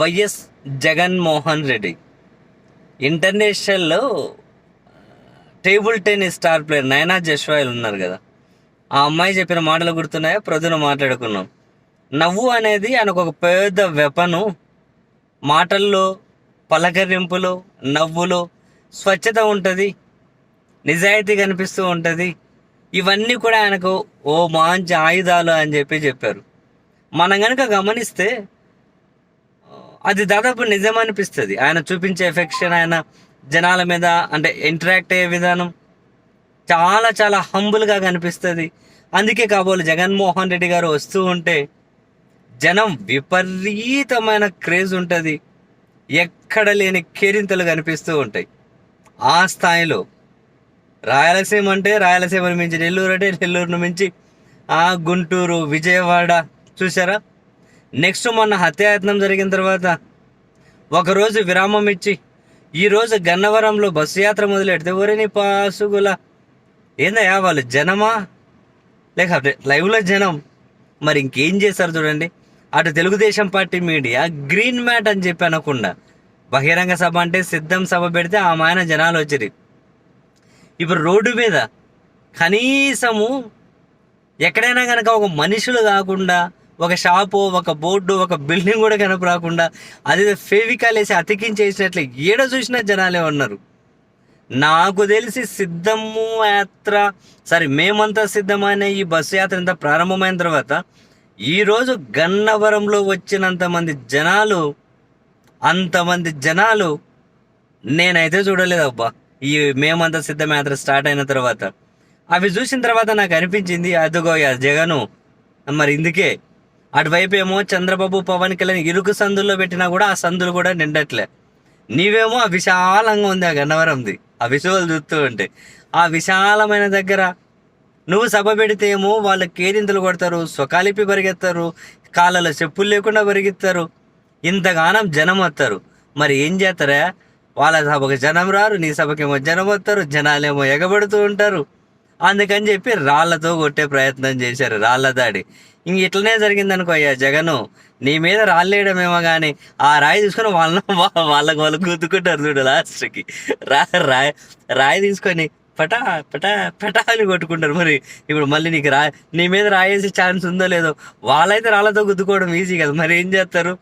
YS Jaganmohan Reddy. ఇంటర్నేషనల్లో table tennis star player Naina Jaiswal ఉన్నారు కదా. ఆ అమ్మాయి చెప్పిన మాటలు గుర్తున్నాయా? ప్రొద్దున మాట్లాడుకున్నాం. నవ్వు అనేది ఆయనకు ఒక పెద్ద వెపను. మాటల్లో పలకరింపులు నవ్వులు స్వచ్ఛత ఉంటుంది. నిజాయితీ కనిపిస్తూ ఉంటుంది. ఇవన్నీ కూడా ఆయనకు ఓ మంచి ఆయుధాలు అని చెప్పి చెప్పారు. మనం కనుక గమనిస్తే అది దాదాపు నిజం అనిపిస్తుంది ఆయన చూపించే ఎఫెక్షన్ ఆయన జనాల మీద అంటే ఇంటరాక్ట్ అయ్యే విధానం చాలా చాలా హంబుల్గా కనిపిస్తుంది. అందుకే కాబోలు జగన్మోహన్ రెడ్డి గారు వస్తూ ఉంటే జనం విపరీతమైన క్రేజ్ ఉంటుంది. ఎక్కడ లేని కేరింతలు కనిపిస్తూ ఉంటాయి. ఆ స్థాయిలో రాయలసీమ అంటే రాయలసీమను మించి నెల్లూరు అంటే నెల్లూరును మించి ఆ గుంటూరు విజయవాడ చూసారా నెక్స్ట్ మొన్న హత్యాయత్నం జరిగిన తర్వాత ఒకరోజు విరామం ఇచ్చి ఈరోజు గన్నవరంలో బస్సు యాత్ర మొదలెడితే ఒరేని పాసుగుల ఏందయ్యా వాళ్ళు జనమా? లేకపోతే లైవ్లో జనం. మరి ఇంకేం చేశారు చూడండి. అటు Telugu Desam party media green mat అని చెప్పి అనకుండా బహిరంగ సభ అంటే సిద్ధం సభ పెడితే ఆ మాయన జనాలు వచ్చిరి ఇప్పుడు రోడ్డు మీద కనీసము ఎక్కడైనా కనుక ఒక మనుషులు కాకుండా ఒక షాపు ఒక బోర్డు ఒక బిల్డింగ్ కూడా కనపరాకుండా అది ఫేవికాల్ వేసి అతికించేసినట్లు ఏడ చూసినా జనాలే ఉన్నారు. నాకు తెలిసి సిద్ధము యాత్ర సారీ మేమంతా సిద్ధమైన ఈ బస్సు యాత్ర ఇంత ప్రారంభమైన తర్వాత ఈరోజు గన్నవరంలో వచ్చినంత మంది జనాలు అంతమంది జనాలు నేనైతే చూడలేదు అబ్బా. ఈ మేమంతా సిద్ధం యాత్ర స్టార్ట్ అయిన తర్వాత. అవి చూసిన తర్వాత నాకు అనిపించింది అదిగో జగను. మరి ఇందుకే అటువైపు ఏమో చంద్రబాబు పవన్ కళ్యాణ్ ఇరుకు సందుల్లో పెట్టినా కూడా ఆ సందులు కూడా నిండట్లే. నీవేమో ఆ విశాలంగా ఉంది ఆ గన్నవరంది. ఆ విజువల్ చూస్తూ ఉంటే. ఆ విశాలమైన దగ్గర నువ్వు సభ పెడితే ఏమో వాళ్ళు కేరింతలు కొడతారు స్వకాలిపి పరిగెత్తారు కాళ్ళలో చెప్పులు లేకుండా పరిగెత్తారు. ఇంతగానం జనం వస్తారు. మరి ఏం చేస్తారా? వాళ్ళ సభకు జనం రారు నీ సభకేమో జనం వస్తారు జనాలేమో ఎగబడుతూ ఉంటారు. అందుకని చెప్పి రాళ్ళతో కొట్టే ప్రయత్నం చేశారు రాళ్ళ దాడి. ఇంక ఇట్లనే జరిగింది అనుకో అయ్యా జగను. నీ మీద రాళ్ళేయడమేమో కానీ ఆ రాయి తీసుకొని వాళ్ళ వాళ్ళకి వాళ్ళు గుద్దుకుంటారు చూడు లాస్ట్కి. రా రాయి రాయి తీసుకొని పటా పటా పటా అని కొట్టుకుంటారు మరి. ఇప్పుడు మళ్ళీ నీకు రా నీ మీద రాయేసే ఛాన్స్ ఉందో లేదో వాళ్ళైతే రాళ్ళతో గుద్దుకోవడం ఈజీ కదా. మరి ఏం చేస్తారు?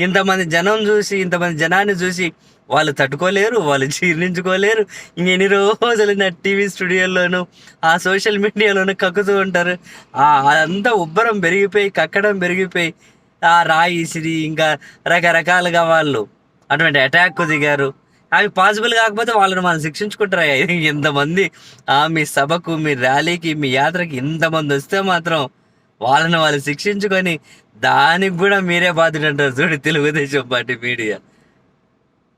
ఇంతమంది జనం చూసి ఇంతమంది జనాన్ని చూసి వాళ్ళు తట్టుకోలేరు వాళ్ళు జీర్ణించుకోలేరు. ఇంకెన్ని రోజులు నా టీవీ స్టూడియోలోను ఆ సోషల్ మీడియాలోనూ కక్కుతూ ఉంటారు. ఆ ఉబ్బరం పెరిగిపోయి కక్కడం పెరిగిపోయి ఆ రాయిసిరి ఇంకా రకరకాలుగా వాళ్ళు అటువంటి అటాక్ దిగారు. అవి పాసిబుల్ కాకపోతే వాళ్ళని మనం శిక్షించుకుంటారా? ఇంతమంది ఆ మీ సభకు మీ ర్యాలీకి మీ యాత్రకి ఇంతమంది వస్తే మాత్రం వాళ్ళని వాళ్ళు శిక్షించుకొని దానికి కూడా మీరే బాధ్యత అంటారు చూడు తెలుగుదేశం పార్టీ మీడియా.